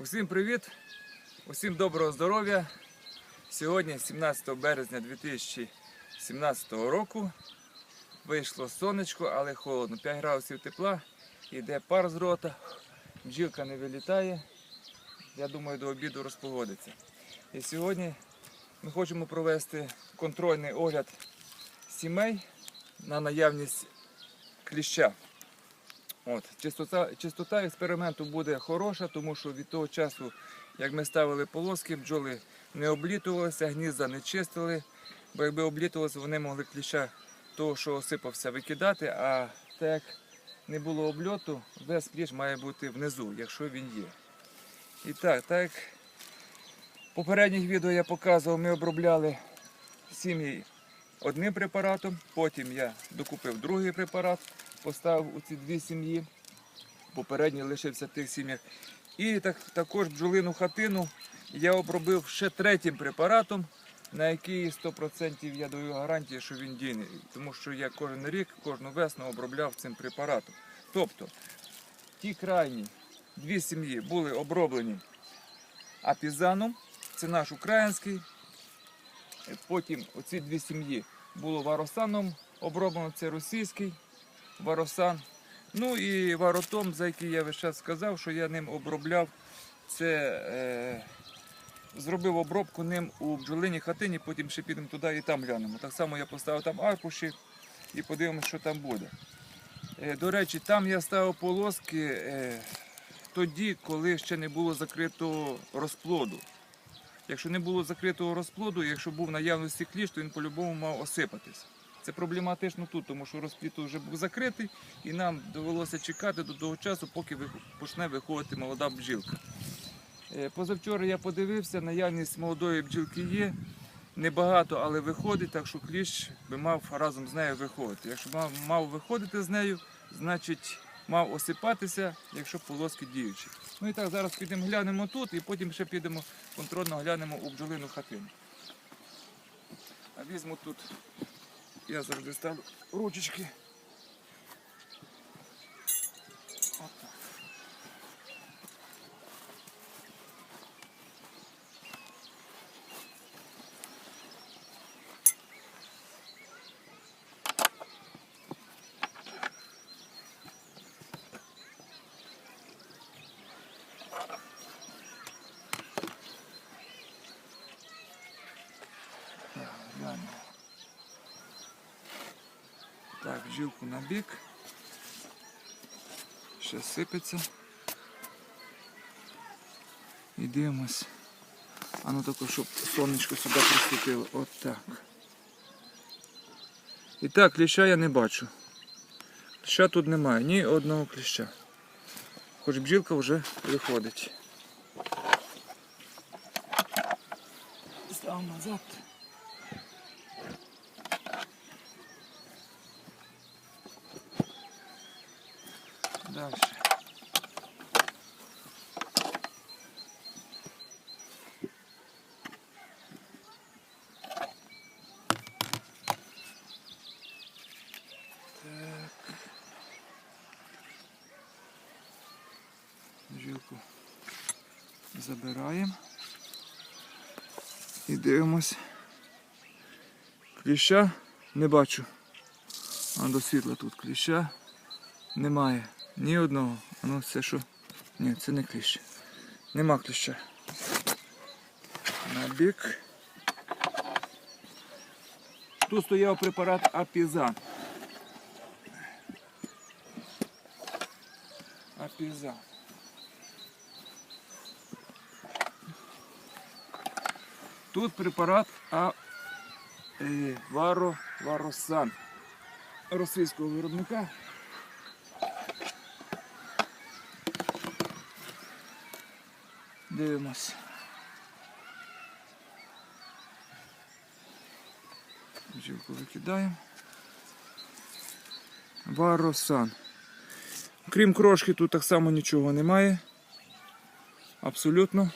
Усім привіт! Усім доброго здоров'я! Сьогодні, 17 березня 2017 року, вийшло сонечко, але холодно. 5 градусів тепла, йде пар з рота, бджілка не вилітає. Я думаю, до обіду розпогодиться. І сьогодні ми хочемо провести контрольний огляд сімей на наявність кліща. От, чистота, чистота експерименту буде хороша, тому що від того часу, як ми ставили полоски, бджоли не облітувалися, гнізда не чистили, бо якби облітувалися, вони могли кліща того, що осипався, викидати, а так як не було обльоту, весь кліщ має бути внизу, якщо він є. І так, так як в попередніх відео я показував, ми обробляли сім'ї одним препаратом, потім я докупив другий препарат, поставив у ці дві сім'ї. Попередній лишився в тих сім'ях. І так, також бджолину хатину я обробив ще третім препаратом, на який 100% я даю гарантію, що він дійний. Тому що я кожен рік, кожну весну обробляв цим препаратом. Тобто ті крайні дві сім'ї були оброблені апізаном, це наш український. Потім оці дві сім'ї було варосаном оброблено, це російський варосан. Ну і варотом, за який я весь час сказав, що я ним обробляв, це е, зробив обробку ним у бджолиній хатині, потім ще підемо туди і там глянемо. Так само я поставив там аркуші і подивимося, що там буде. Е, до речі, там я ставив полоски е, тоді, коли ще не було закритого розплоду. Якщо не було закритого розплоду, якщо був наявності кліщ, то він по-любому мав осипатись. Це проблематично тут, тому що розплід вже був закритий, і нам довелося чекати до того часу, поки почне виходити молода бджілка. Е, Позавчора я подивився, наявність молодої бджілки є. Небагато, але виходить, так що кліщ би мав разом з нею виходити. Якщо мав, мав виходити з нею, значить мав осипатися, якщо полоски діючі. Ну і так, зараз підемо глянемо тут, і потім ще підемо контрольно глянемо у бджолину хатину. А візьму тут я завжди стану ручечки. Бджілку на бік. Ще сипеться. І дивимось. А ну щоб сонечко сюди приступило. От так. І так, кліща я не бачу. Кліща тут немає, ні одного кліща. Хоч бджілка вже виходить. Став назад. Дальше. Так. Жилку забираємо і дивимось. Кліща не бачу. А до світла тут кліща немає. Ні одного. Ну це що? Ні, це не кліщ. Нема кліща. На бік. Тут стояв препарат Апізан. Апізан. Тут препарат е, Варо... Варосан російського виробника. Дивимось. Бджілку викидаємо. Варосан. Крім крошки, тут так само нічого немає. Абсолютно.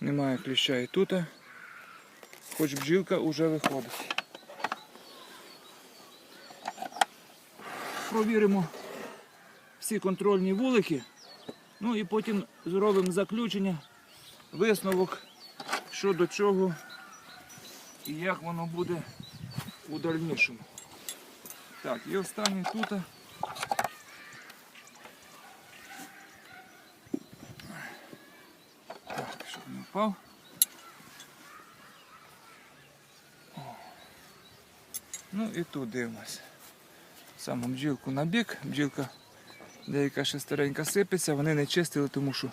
Немає кліща і тут. Хоч бджілка вже виходить. Провіримо всі контрольні вулики. Ну і потім зробимо заключення, висновок, що до чого і як воно буде у дальнішому. Так, і останній тут. Так, щоб не впав. Ну і тут дивимося. Саму бджілку на бік. Бджілка деяка ще старенька сипеться, вони не чистили, тому що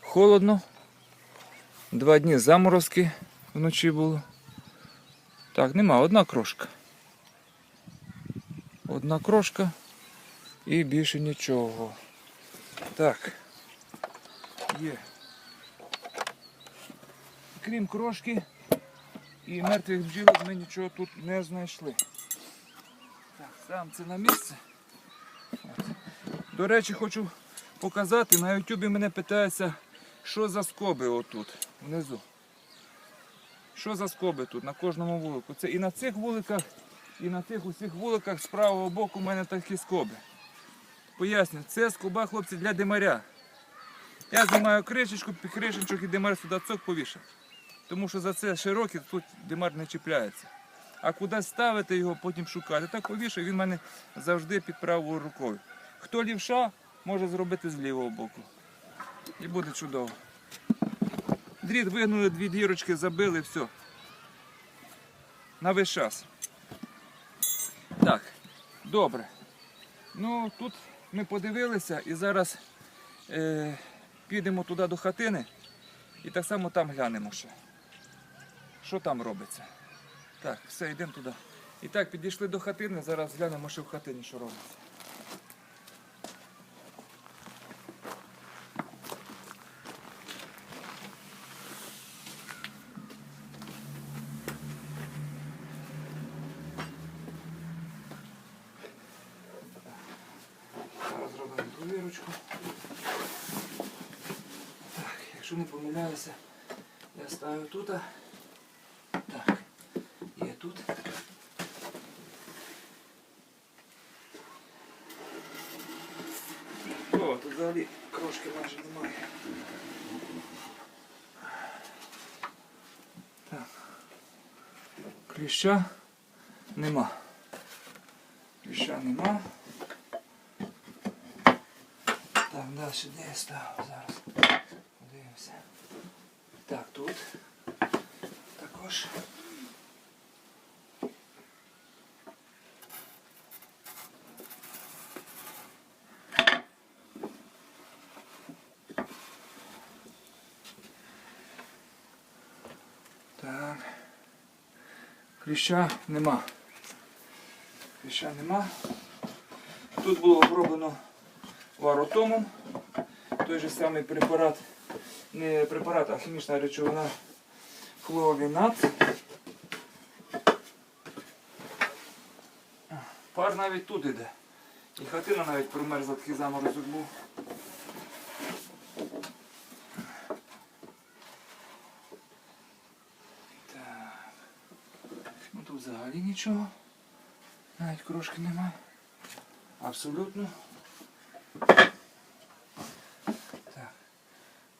холодно. Два дні заморозки вночі було. Так, нема, одна крошка. Одна крошка і більше нічого. Так. Є. Крім крошки і мертвих бджілок ми нічого тут не знайшли. Так, сам це на місце. До речі, хочу показати, на ютубі мене питаються, що за скоби отут, внизу. Що за скоби тут на кожному вулику? Це і на цих вуликах, і на тих усіх вуликах з правого боку в мене такі скоби. Поясню, це скоба, хлопці, для димаря. Я знімаю кришечку, кришечок і димар сюди цок повішав. Тому що за це широкий, тут димар не чіпляється. А куди ставити його, потім шукати. Так повішав, він в мене завжди під правою рукою. Хто лівша, може зробити з лівого боку. І буде чудово. Дріт вигнули, дві дірочки забили, все. На весь час. Так, добре. Ну, тут ми подивилися і зараз е, підемо туди до хатини і так само там глянемо ще. Що там робиться. Так, все, йдемо туди. І так, підійшли до хатини, зараз глянемо, що в хатині що робиться. Так, якщо не помиляюся, я ставлю тут. Тут. О, тут взагалі крошки майже немає. Так. Кліща нема. Кліща нема. Так, далі де я ставив зараз? Подивимося. Так, тут також. Так. Кліща нема. Кліща нема. Тут було оброблено варотомом. Той же самий препарат, не препарат, а хімічна речовина хлоровінат. Пар навіть тут іде. І хатина навіть промерзла, такий заморозок був. Так. Ну тут взагалі нічого. Навіть крошки немає. Абсолютно. Так,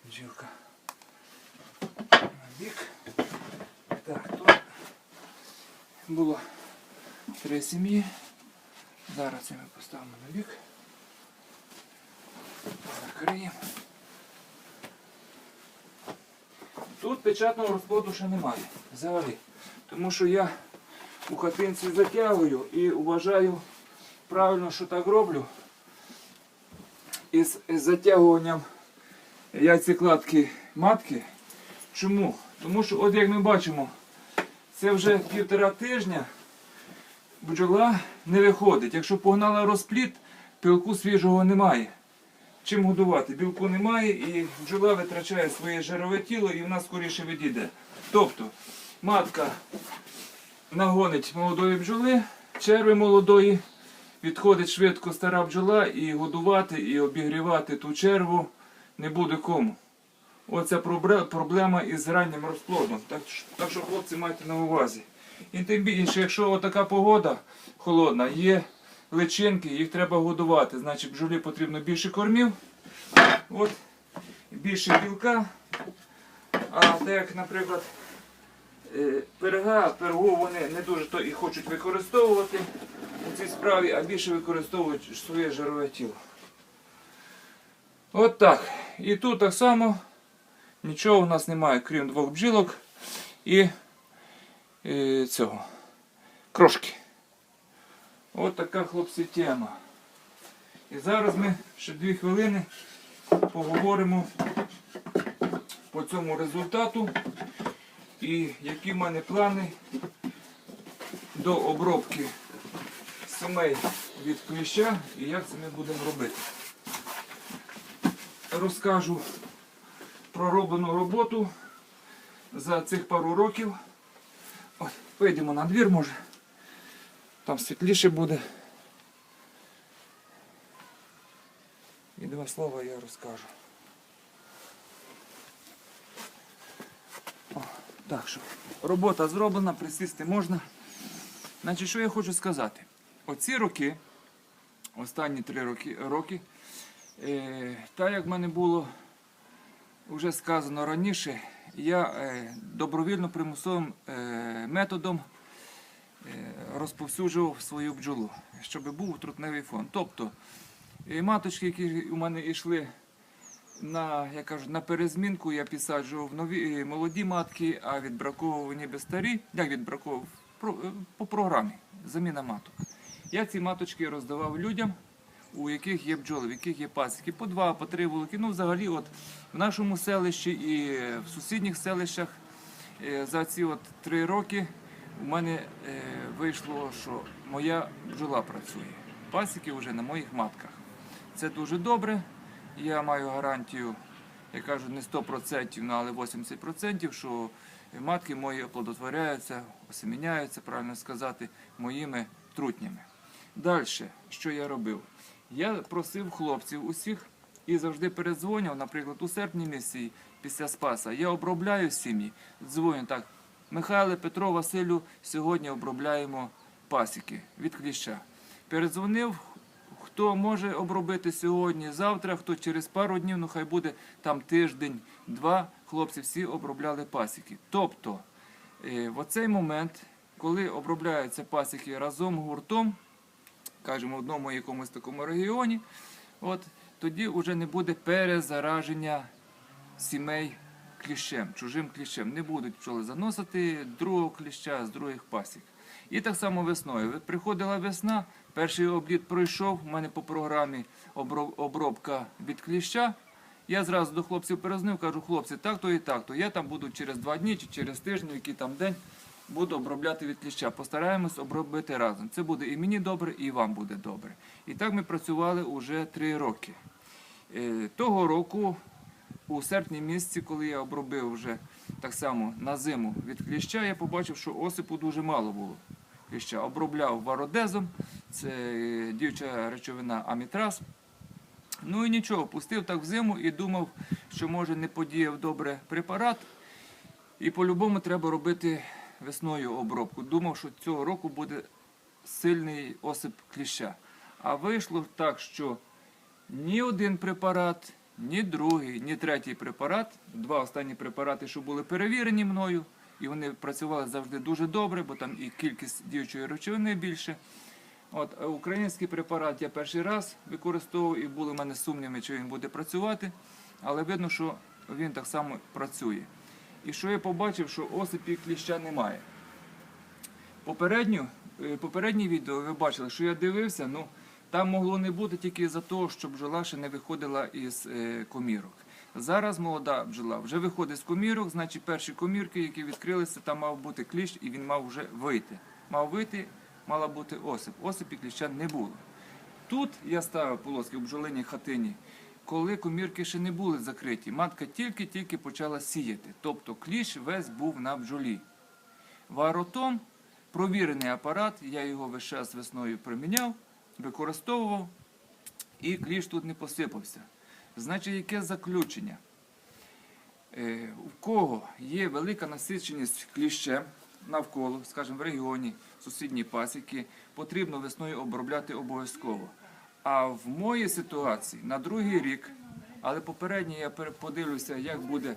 бджілка бік. Так, тут було три сім'ї. Зараз ми поставимо на бік. Закриємо. Тут печатного розплоду ще немає. Взагалі. Тому що я у хатинці затягую і вважаю правильно, що так роблю. Із із затягуванням яйцекладки матки. Чому? Тому що, от як ми бачимо, це вже півтора тижня бджола не виходить. Якщо погнала розпліт, пилку свіжого немає. Чим годувати? Білку немає і бджола витрачає своє жирове тіло і вона скоріше відійде. Тобто матка нагонить молодої бджоли, черви молодої, відходить швидко стара бджола і годувати, і обігрівати ту черву не буде кому. Оця проблема із раннім розплодом. Так, так що, хлопці, майте на увазі. І тим більше, якщо така погода холодна, є личинки, їх треба годувати. Значить, бджолі потрібно більше кормів, от, більше білка. А так наприклад, е, перга, пергу вони не дуже то і хочуть використовувати у цій справі, а більше використовують своє жирове тіло. От так. І тут так само нічого у нас немає, крім двох бджілок і е, цього крошки. От така хлопці тема. І зараз ми ще дві хвилини поговоримо по цьому результату і які в мене плани до обробки сімей від кліща і як це ми будемо робити. Розкажу про роблену роботу за цих пару років. Ой, вийдемо на двір, може. Там світліше буде. І два слова я розкажу. О, так що, робота зроблена, присісти можна. Значить, що я хочу сказати? Оці роки, останні три роки, роки е, так як в мене було вже сказано раніше, я е, добровільно примусовим е, методом е, розповсюджував свою бджолу, щоб був трутневий фон. Тобто е, маточки, які у мене йшли на, я кажу, на перезмінку, я підсаджував нові е, молоді матки, а відбраковував ніби старі, як відбраковував е, по програмі заміна маток. Я ці маточки роздавав людям, у яких є бджоли, в яких є пасіки, по два, по три вулики. Ну, взагалі, от в нашому селищі і в сусідніх селищах е, за ці от три роки у мене вийшло, що моя бджола працює. Пасіки вже на моїх матках. Це дуже добре. Я маю гарантію, я кажу, не 100%, ну, але 80%, що матки мої оплодотворяються, осеміняються, правильно сказати, моїми трутнями. Далі, що я робив? Я просив хлопців усіх і завжди передзвонював, наприклад, у серпні місяці після Спаса. Я обробляю сім'ї, дзвоню так. Михайле, Петро, Василю, сьогодні обробляємо пасіки від кліща. Передзвонив, хто може обробити сьогодні, завтра, хто через пару днів, ну хай буде там тиждень, два, хлопці всі обробляли пасіки. Тобто, е, в оцей момент, коли обробляються пасіки разом гуртом, кажемо, в одному якомусь такому регіоні, от, тоді вже не буде перезараження сімей кліщем, чужим кліщем. Не будуть пчоли заносити другого кліща з других пасік. І так само весною. Приходила весна, перший обліт пройшов, у мене по програмі обробка від кліща. Я зразу до хлопців перезнив, кажу, хлопці, так-то і так-то. Я там буду через два дні чи через тиждень, який там день, буду обробляти від кліща. Постараємось обробити разом. Це буде і мені добре, і вам буде добре. І так ми працювали уже три роки. Е, Того року, у серпні місяці, коли я обробив вже так само на зиму від кліща, я побачив, що осипу дуже мало було. Кліща обробляв вародезом, це діюча речовина амітраз. Ну і нічого, пустив так в зиму і думав, що може не подіяв добре препарат. І по-любому треба робити весною обробку. Думав, що цього року буде сильний осип кліща. А вийшло так, що ні один препарат, ні другий, ні третій препарат, два останні препарати, що були перевірені мною, і вони працювали завжди дуже добре, бо там і кількість діючої речовини більше. От, український препарат я перший раз використовував і були в мене сумніви, чи він буде працювати, але видно, що він так само працює. І що я побачив, що осипів кліща немає. Попередню, е, попереднє відео ви бачили, що я дивився, ну там могло не бути тільки за того, що бджола ще не виходила із е, комірок. Зараз молода бджола вже виходить з комірок, значить перші комірки, які відкрилися, там мав бути кліщ і він мав вже вийти. Мав вийти, мала бути осип. Осипі кліща не було. Тут я ставив полоски в бджолиній хатині, коли комірки ще не були закриті. Матка тільки-тільки почала сіяти. Тобто кліщ весь був на бджолі. Варотом провірений апарат, я його весь час весною приміняв, використовував, і кліщ тут не посипався. Значить, яке заключення? Е, У кого є велика насиченість кліщем, навколо, скажімо, в регіоні, сусідні пасіки, потрібно весною обробляти обов'язково. А в моїй ситуації на другий рік, але попередньо я подивлюся, як буде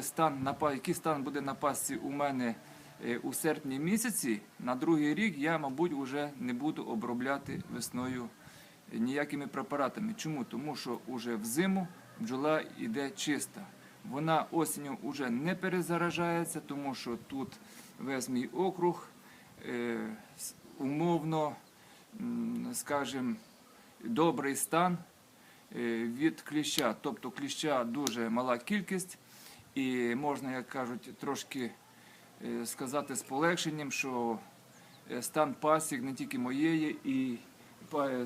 стан який стан буде на пасці у мене е, у серпні місяці. На другий рік я, мабуть, вже не буду обробляти весною ніякими препаратами. Чому? Тому що вже взиму бджола йде чиста. Вона осінню вже не перезаражається, тому що тут весь мій округ е, умовно, скажімо, добрий стан е, від кліща. Тобто кліща дуже мала кількість, і можна, як кажуть, трошки е, сказати з полегшенням, що стан пасік не тільки моєї, і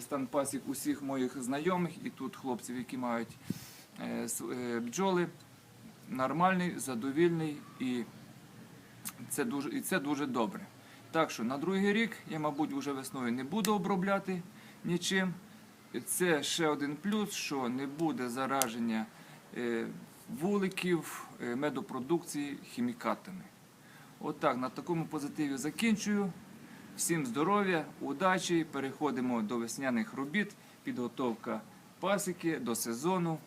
стан пасік усіх моїх знайомих, і тут хлопців, які мають е, е, бджоли, нормальний, задовільний і це дуже, і це дуже добре. Так що на другий рік я, мабуть, вже весною не буду обробляти нічим. Це ще один плюс, що не буде зараження е, вуликів, медопродукції хімікатами. Отак, на такому позитиві закінчую. Всім здоров'я, удачі. Переходимо до весняних робіт, підготовка пасіки до сезону.